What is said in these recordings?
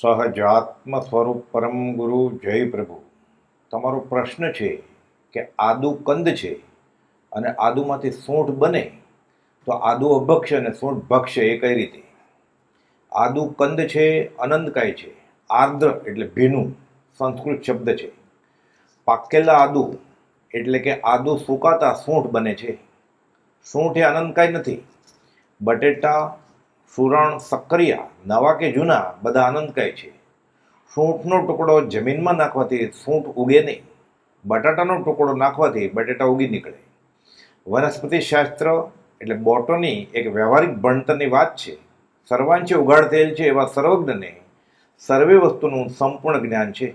સહજાત્મ સ્વરૂપ પરમ ગુરુ જય પ્રભુ. તમારો પ્રશ્ન છે કે આદુ કંદ છે અને આદુમાંથી સૂંઠ બને, તો આદુ અભક્ષ્ય અને સૂંઠ ભક્ષ્ય એ કઈ રીતે? આદુ કંદ છે અનંતકાય છે? આર્દ્ર એટલે ભીનું, સંસ્કૃત શબ્દ છે. પાકેલા આદુ એટલે કે આદુ સુકાતા સૂંઠ બને છે. સૂંઠ એ અનંતકાય નથી. બટેટા સુરણ સક્કરિયા, નવા કે જૂના, બધા આનંદ કહે છે. સૂંઠનો ટુકડો જમીનમાં નાખવાથી સૂંઠ ઉગે નહીં. બટાટાનો ટુકડો નાખવાથી બટેટા ઉગી નીકળે. વનસ્પતિ શાસ્ત્ર એટલે બોટની એક વ્યવહારિક ભણતરની વાત છે. સર્વાંશે ઉઘાડ થયેલ છે એવા સર્વજ્ઞને સર્વે વસ્તુનું સંપૂર્ણ જ્ઞાન છે.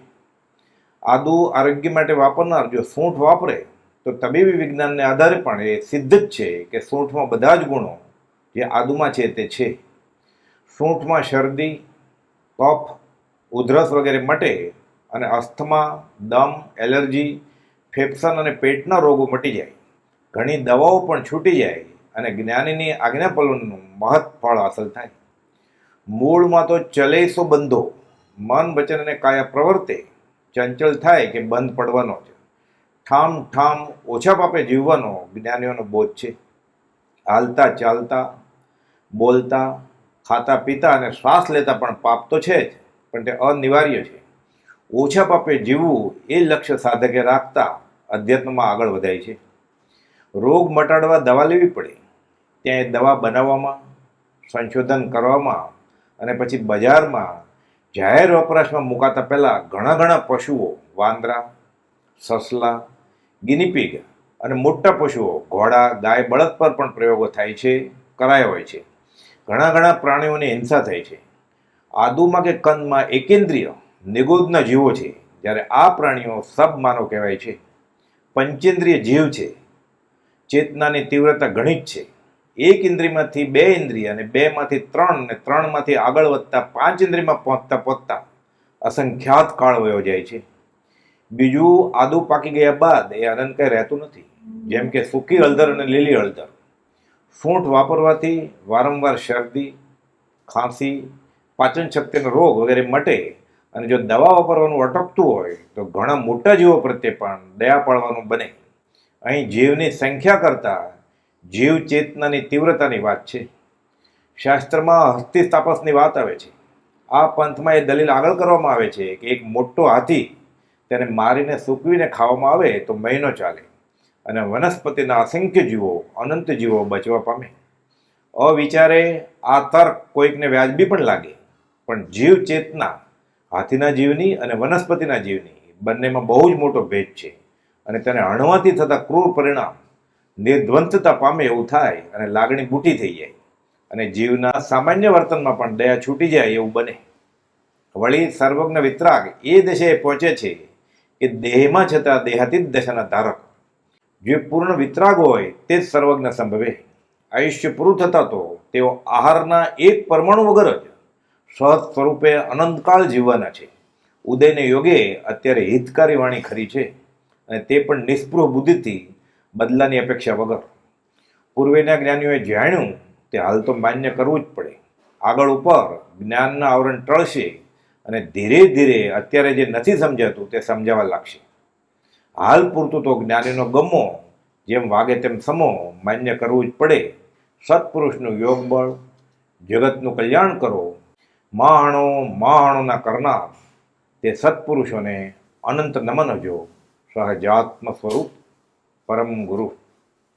આદુ આરોગ્ય માટે વાપરનાર જો સૂંઠ વાપરે, તો તબીબી વિજ્ઞાનને આધારે પણ એ સિદ્ધ જ છે કે સૂંઠમાં બધા જ ગુણો જે આદુમાં છે તે છે. સૂંઠમાં શરદી, કફ, ઉધરસ વગેરે મટે અને અસ્થમા, દમ, એલર્જી ફેફસન અને પેટના રોગો મટી જાય. ઘણી દવાઓ પણ છૂટી જાય અને જ્ઞાનીની આજ્ઞાપલનનું મહત ફળ હાંસલ થાય. મૂળમાં તો ચલે સો બંધો. મન, વચન અને કાયા પ્રવર્તે. ચંચળ થાય કે બંધ પડવાનો છે ઠામ ઠામ, ઓછા પાપે જીવવાનો જ્ઞાનીઓનો બોધ છે. હાલતા ચાલતા, બોલતા ખાતા પીતા અને શ્વાસ લેતા પણ પાપ તો છે જ, પણ તે અનિવાર્ય છે. ઓછા પાપે જીવવું એ લક્ષ્ય સાધકે રાખતા અધ્યાત્મમાં આગળ વધાય છે. રોગ મટાડવા દવા લેવી પડે, ત્યાં એ દવા બનાવવામાં, સંશોધન કરવામાં અને પછી બજારમાં જાહેર વપરાશમાં મુકાતા પહેલાં ઘણા ઘણા પશુઓ, વાંદરા, સસલા ગિનીપીગ અને મોટા પશુઓ, ઘોડા, ગાય બળદ પર પણ પ્રયોગો થાય છે, કરાયા હોય છે. ઘણા ઘણા પ્રાણીઓની હિંસા થાય છે. આદુમાં કે કંદમાં એકેન્દ્રિય નિગોદના જીવો છે, જ્યારે આ પ્રાણીઓ સબમાનવ કહેવાય છે. પંચેન્દ્રિય જીવ છે. ચેતનાની તીવ્રતા ઘણી જ છે. એક ઇન્દ્રિયમાંથી બે ઇન્દ્રિય અને બેમાંથી ત્રણ અને ત્રણમાંથી આગળ વધતા પાંચ ઇન્દ્રિયમાં પહોંચતા પહોંચતા અસંખ્યાત કાળ વયો જાય છે. બીજું, આદુ પાકી ગયા બાદ એ કંઈ રહેતું નથી. જેમ કે સૂકી હળદર અને લીલી હળદર સૂંઠ વાપરવાથી વારંવાર શરદી, ખાંસી પાચન શક્તિનો રોગ વગેરે મટે અને જો દવા વાપરવાનું અટકતું હોય તો ઘણા મોટા જીવો પ્રત્યે પણ દયા પાડવાનું બને. અહીં જીવની સંખ્યા કરતાં જીવ ચેતનાની તીવ્રતાની વાત છે. શાસ્ત્રમાં હસ્તી તાપસની વાત આવે છે. આ પંથમાં એ દલીલ આગળ કરવામાં આવે છે કે એક મોટો હાથી તેને મારીને સૂકવીને ખાવામાં આવે તો મહિનો ચાલે. અને વનસ્પતિના અસંખ્ય જીવો, અનંત જીવો બચવા પામે. અવિચારે આ તર્ક કોઈકને વ્યાજબી પણ લાગે, પણ જીવ ચેતના, હાથીના જીવની અને વનસ્પતિના જીવની બંનેમાં બહુ જ મોટો ભેદ છે. અને તેને હણવાથી થતા ક્રૂર પરિણામ નિર્ધ્વંસતા પામે એવું થાય અને લાગણી બૂટી થઈ જાય. અને જીવના સામાન્ય વર્તનમાં પણ દયા છૂટી જાય એવું બને. વળી સર્વજ્ઞ વિતરાગ એ દશાએ પહોંચે છે કે દેહમાં છતાં દેહાતીત દશાના ધારક. જે પૂર્ણ વિતરાગ હોય તે જ સર્વજ્ઞ સંભવે આયુષ્ય પૂરું થતાં તો તેઓ આહારના એક પરમાણુ વગર જ સહજ સ્વરૂપે અનંતકાળ જીવવાના છે. ઉદયને યોગે અત્યારે હિતકારી વાણી ખરી છે અને તે પણ નિસ્પૃહ બુદ્ધિથી બદલાની અપેક્ષા વગર. પૂર્વેના જ્ઞાનીઓએ જાણ્યું તે હાલ તો માન્ય કરવું જ પડે. આગળ ઉપર જ્ઞાનના આવરણ ટળશે અને ધીરે ધીરે અત્યારે જે નથી સમજાતું તે સમજાવવા લાગશે. હાલ પૂરતું તો જ્ઞાનીનો ગમો, જેમ વાગે તેમ સમો, માન્ય કરવું જ પડે. સત્પુરુષનું યોગ બળ જગતનું કલ્યાણ કરો. માણો માણોના કરનાર, તે સત્પુરુષોને અનંત નમન હજો સહજાત્મ સ્વરૂપ પરમ ગુરુ.